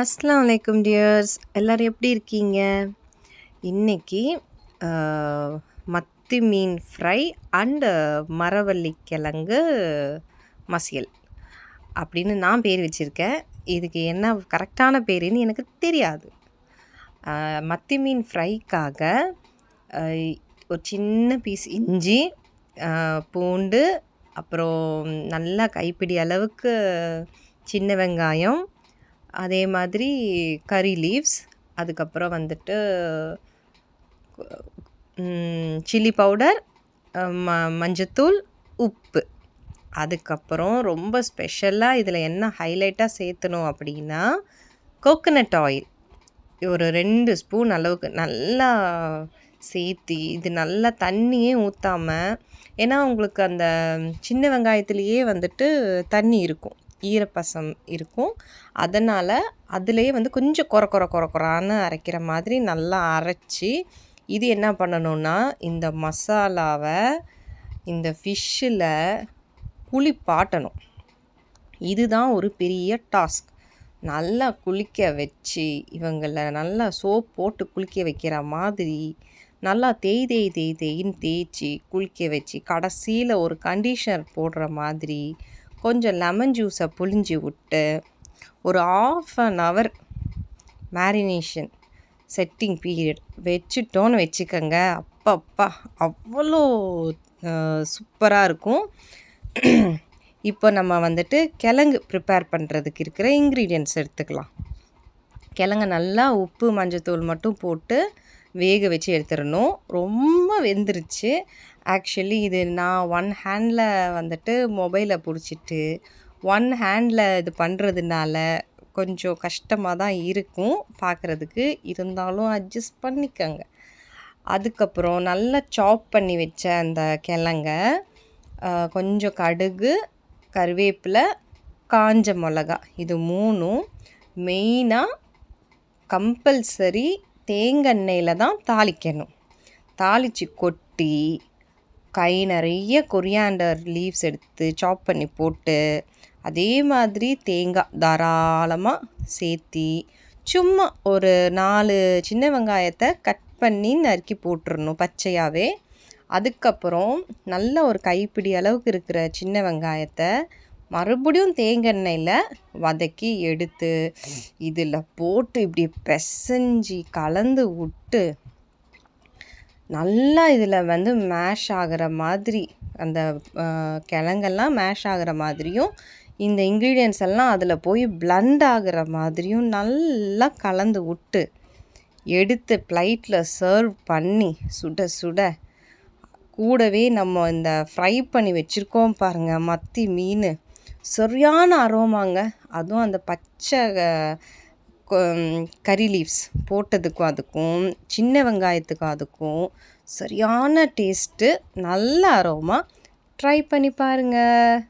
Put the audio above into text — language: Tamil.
அஸ்லாம் வலைக்கும் டியர்ஸ். எல்லோரும் எப்படி இருக்கீங்க? இன்னைக்கு மத்தி மீன் ஃப்ரை அண்டு மரவள்ளி கிழங்கு மசியல் அப்படின்னு நான் பேர் வச்சுருக்கேன். இதுக்கு என்ன கரெக்டான பேருன்னு எனக்கு தெரியாது. மத்தி மீன் ஃப்ரைக்காக ஒரு சின்ன பீஸ் இஞ்சி பூண்டு அப்புறம் நல்லா கைப்பிடி அளவுக்கு சின்ன வெங்காயம் அதே மாதிரி கறி லீவ்ஸ் அதுக்கப்புறம் வந்துட்டு சில்லி பவுடர் ம மஞ்சத்தூள் உப்பு. அதுக்கப்புறம் ரொம்ப ஸ்பெஷலாக இதில் என்ன ஹைலைட்டாக சேர்த்தணும் அப்படின்னா கோகனட் ஆயில் ஒரு ரெண்டு ஸ்பூன் அளவுக்கு நல்லா சேர்த்தி இது நல்லா தண்ணியே ஊற்றாமல் ஏன்னா உங்களுக்கு அந்த சின்ன வெங்காயத்துலேயே வந்துட்டு தண்ணி இருக்கும். ஈரப்பசம் இருக்கும். அதனால் அதுலேயே வந்து கொஞ்சம் கொர கொர கொர குறான்னு அரைக்கிற மாதிரி நல்லா அரைச்சி இது என்ன பண்ணணும்னா இந்த மசாலாவை இந்த ஃபிஷ்ஷில் குளிப்பாட்டணும் இதுதான் ஒரு பெரிய டாஸ்க் நல்லா குளிக்க வச்சு இவங்களை நல்லா சோப் போட்டு குளிக்க வைக்கிற மாதிரி நல்லா தேய் தேய் தேய் தேயின்னு தேய்ச்சி குளிக்க வச்சு கடைசியில் ஒரு கண்டிஷனர் போடுற மாதிரி கொஞ்சம் லெமன் ஜூஸை புழிஞ்சி விட்டு ஒரு half an hour marination setting period வச்சுட்டோன்னு வச்சுக்கோங்க. அப்பப்பா அவ்வளோ சூப்பராக இருக்கும். இப்போ நம்ம வந்துட்டு கிழங்கு ப்ரிப்பேர் பண்ணுறதுக்கு இருக்கிற இன்க்ரீடியன்ட்ஸ் எடுத்துக்கலாம். கிழங்கு நல்லா உப்பு மஞ்சத்தூள் மட்டும் போட்டு வேக வச்சு எடுத்துடணும். ரொம்ப வெந்துருச்சு. ஆக்சுவலி இது நான் ஒன் ஹேண்டில் வந்துட்டு மொபைலை பிடிச்சிட்டு ஒன் ஹேண்டில் இது பண்ணுறதுனால கொஞ்சம் கஷ்டமாக தான் இருக்கும் பார்க்குறதுக்கு இருந்தாலும் அட்ஜஸ்ட் பண்ணிக்கோங்க. அதுக்கப்புறம் நல்லா சாப் பண்ணி வச்ச அந்த கிழங்க கொஞ்சம் கடுகு கருவேப்பிலை காஞ்ச மிளகா இது மூணும் மெயினாக கம்பல்சரி தேங்காய் தான் தாளிக்கணும். தாளித்து கொட்டி கை நிறைய கொரியாண்டர் லீவ்ஸ் எடுத்து சாப் பண்ணி போட்டு அதே மாதிரி தேங்காய் தாராளமாக சேர்த்தி சும்மா ஒரு நாலு சின்ன வெங்காயத்தை கட் பண்ணி நறுக்கி போட்டுறணும் பச்சையாகவே அதுக்கப்புறம் நல்ல ஒரு கைப்பிடி அளவுக்கு இருக்கிற சின்ன வெங்காயத்தை மறுபடியும் தேங்காய் வதக்கி எடுத்து இதில் போட்டு இப்படி பிசைஞ்சி கலந்து விட்டு நல்லா இதில் வந்து மேஷ் ஆகிற மாதிரி அந்த கிழங்கெல்லாம் மேஷ் ஆகிற மாதிரியும் இந்த இன்க்ரீடியன்ஸ் எல்லாம் அதில் போய் பிளண்ட் ஆகிற மாதிரியும் நல்லா கலந்து விட்டு எடுத்து ப்ளைட்டில் சர்வ் பண்ணி சுட சுட கூடவே நம்ம இந்த ஃப்ரை பண்ணி வச்சுருக்கோம் பாருங்கள் மத்தி மீன். சரியான அரோமாங்க. அதுவும் அந்த பச்சை கறி லீவ்ஸ் போட்டதுக்கும் அதுக்கும் சின்ன வெங்காயத்துக்கும் அதுக்கும் சரியான டேஸ்ட்டு நல்ல அரோமா. ட்ரை பண்ணி பாருங்கள்